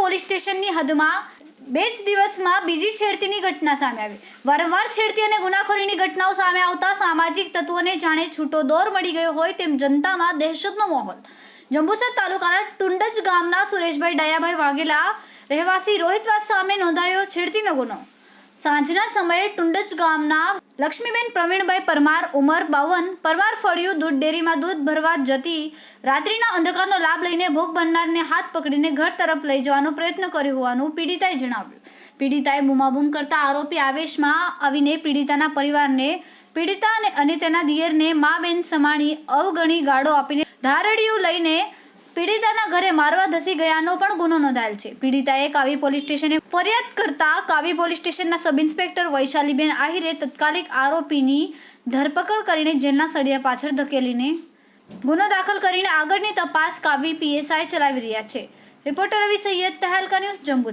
સ્ટેશનની હદમાં બે જ દિવસમાં બીજી છેડતીની ઘટના સામે આવી. વારંવાર છેડતી અને ગુનાખોરીની ઘટનાઓ સામે આવતા સામાજિક તત્વોને જાણે છૂટો દોર મળી ગયો હોય તેમ જનતામાં દહેશતનો માહોલ. જંબુસર તાલુકાના ટુંડજ ગામના સુરેશભાઈ ડાયાભાઈ વાઘેલા રહેવાસી રોહિતવાસ સામે નોંધાયો છેડતીનો ગુનો. સાંજના સમયે ટુંડજ ગામના લક્ષ્મીબેન પ્રવીણભાઈ પરમાર ઉંમર બાવન પરમાર ફળિયું, દૂધ ડેરીમાં દૂધ ભરવા જતી, રાત્રિના અંધકારનો લાભ લઈને ભોગ બનનારને હાથ પકડીને ઘર તરફ લઈ જવાનો પ્રયત્ન કર્યો હોવાનું પીડિતાએ જણાવ્યું. પીડિતાએ બૂમાબૂમ કરતા આરોપી આવેશમાં આવીને પીડિતાના પરિવારને, પીડિતા અને- તેના દિયરને મા બેન સમાણી અવગણી ગાળો આપીને ધારડીયું લઈને પીડિતાના ઘરે મારવા ધસી ગયાનો પણ ગુનો નોંધાયેલ છે. પીડિતાએ કાવી પોલીસ સ્ટેશને ફરિયાદ કરતા કાવી પોલીસ સ્ટેશનના સબ ઇન્સ્પેક્ટર વૈશાલીબેન આહિરે તત્કાલિક આરોપીની ધરપકડ કરીને જેલના સળિયા પાછળ ધકેલીને ગુનો દાખલ કરીને આગળની તપાસ કાવી પીએસઆઈ ચલાવી રહ્યા છે. Reporter Ravi Syed Tehelka news Jammu